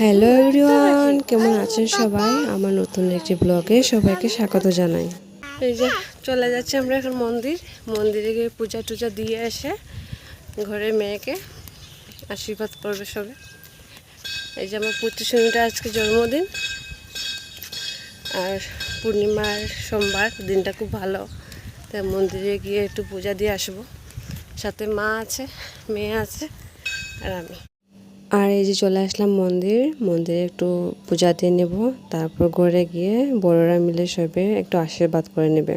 Hello everyone কেমন আছেন সবাই? আমার নতুন একটি ব্লগে সবাইকে স্বাগত জানাই। এই যে চলে যাচ্ছি আমরা এখন মন্দির। মন্দিরে গিয়ে পূজা টুজা দিয়ে এসে ঘরের মেয়েকে আশীর্বাদ করবে সবে। এই যে আমার পুত্রসুমিটা আজকে জন্মদিন। আর পূর্ণিমার সোমবার, দিনটা খুব ভালো। তাই মন্দিরে গিয়ে একটু পূজা দিয়ে আসব। সাথে মা আছে, মেয়ে আছে, আর আমি। আর এই যে চলে আসলাম মন্দির, মন্দিরে একটু পূজা দিয়ে নেব। তারপর ঘরে গিয়ে বড়রা মিলে সবে একটু আশীর্বাদ করে নেবে।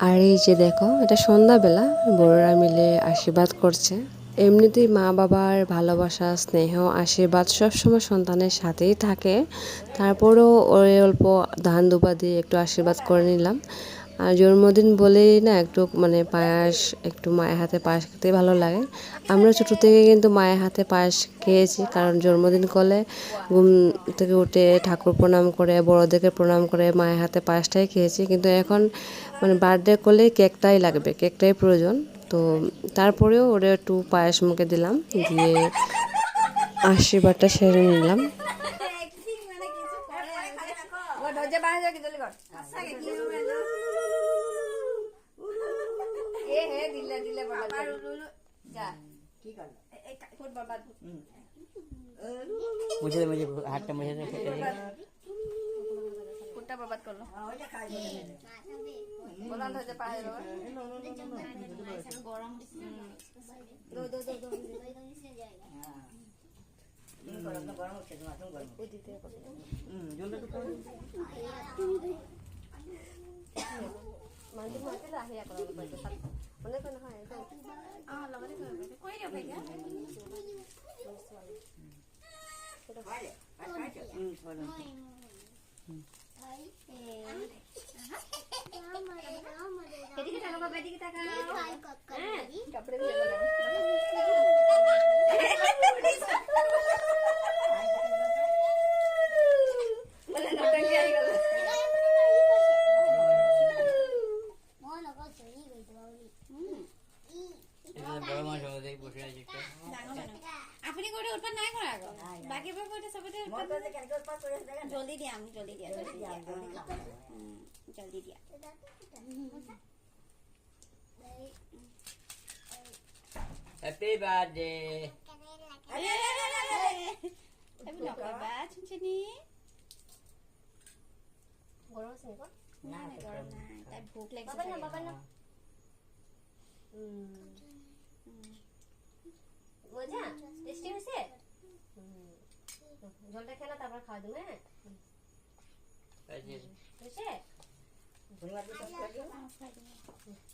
আর এই যে দেখো, এটা সন্ধ্যাবেলা, বড়রা মিলে আশীর্বাদ করছে। এমনিতেই মা বাবার ভালোবাসা, স্নেহ, আশীর্বাদ সবসময় সন্তানের সাথেই থাকে। তারপরেও ওরে অল্প ধান দুবা দিয়ে একটু আশীর্বাদ করে নিলাম। আর জন্মদিন বলেই না একটু মানে পায়াস, একটু মায়ের হাতে পায়েস খেতে ভালো লাগে। আমরা ছোটো থেকে কিন্তু মায়ের হাতে পায়েস খেয়েছি, কারণ জন্মদিন করলে ঘুম থেকে উঠে ঠাকুর প্রণাম করে, বড়োদেরকে প্রণাম করে মায়ের হাতে পায়েসটাই খেয়েছি। কিন্তু এখন মানে বার্থডে করলে কেকটাই লাগবে, কেকটাই প্রয়োজন। তো তারপরেও ওরা একটু পায়েস মুখে দিলাম, দিয়ে আশীর্বাদটা সেরে নিলাম। মুছে দে মুঝে হাতটা মুছে দে। ফুটটা বরবাদ করল? প্রধান হয়েছে পায়ে বাবা এদিকে তাকাও বাবা এদিকে তাকাও। হ্যাঁ কাপড়ে দিয়ে বলে বলে নটাঙ্গি আই গেল বড় মাছ আমাদের বসে আছে একটা আপনি করে উৎপাদ নাই করা আগো বাকি বার করে সবতে জলদি দিয়া আমি জলদি দিয়া। জলদি দিয়া হুম, জলদি দিয়া। হ্যাপি বার্থডে আমি নকবা চুনচুনি গরম আছে নেকো? না না গরম নাই। তাই ভোক লাগিছে বাবা না বাবা না। মজা? টেস্টি হয়েছে? জলটা খেলা তারপর খাওয়া দেবো হ্যাঁ?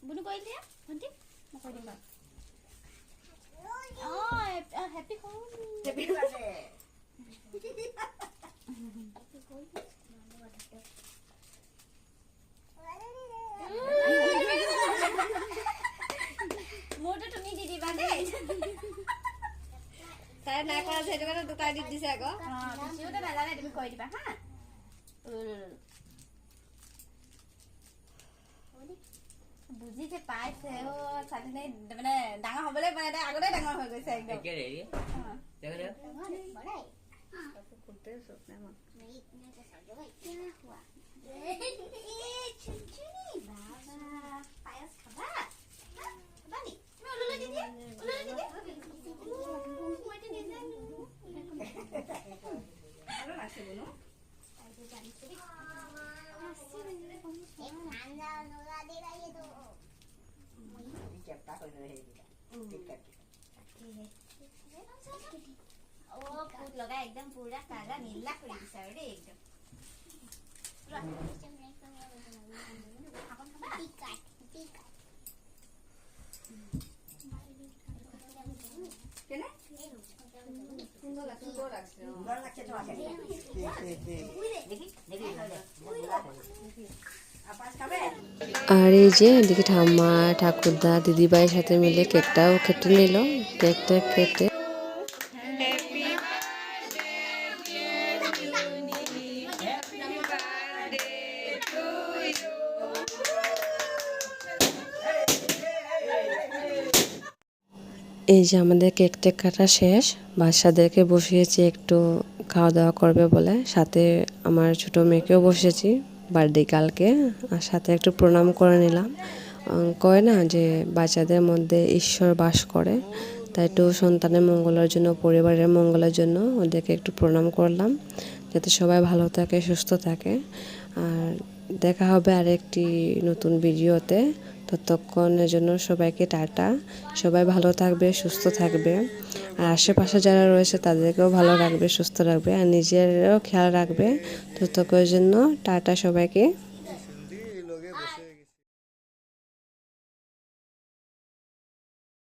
বুনু কইলে দিয়া? মই কই দিম কৰা দোকান দি দিছে আকৌ। নাজানে তুমি কৈ দিবা হা? বুজিছে পাইছে অ ছোৱালীজনী মানে ডাঙৰ হবলৈ মানে তাই আগতে ডাঙৰ হৈ গৈছে একদম। অ ফুট লগাই একদম পুৰা কালা নীলা কৰি দিছে আৰু দেই একদম কেনে আর এই যে এদিকে ঠাম্মা, ঠাকুরদা, দিদিভাইয়ের সাথে মিলে কেকটাও কেটে নিল। কেকটা কেটে এই যে আমাদের কেক টেক কাটা শেষ। বাচ্চাদেরকে বসিয়েছি একটু খাওয়া দাওয়া করবে বলে। সাথে আমার ছোট মেয়েকেও বসেছি বার্থডে কালকে, আর সাথে একটু প্রণাম করে নিলাম। কয় না যে বাচ্চাদের মধ্যে ঈশ্বর বাস করে, তাই একটু সন্তানের মঙ্গলের জন্য, পরিবারের মঙ্গলের জন্য ওদেরকে একটু প্রণাম করলাম, যাতে সবাই ভালো থাকে, সুস্থ থাকে। আর দেখা হবে আরেকটি নতুন ভিডিওতে। ততক্ষণের জন্য সবাইকে টাটা। সবাই ভালো থাকবে, সুস্থ থাকবে। আর আশেপাশে যারা রয়েছে, তাদেরকেও ভালো রাখবে, সুস্থ রাখবে। আর নিজেরও খেয়াল রাখবে। ততক্ষণের জন্য টাটা সবাইকে।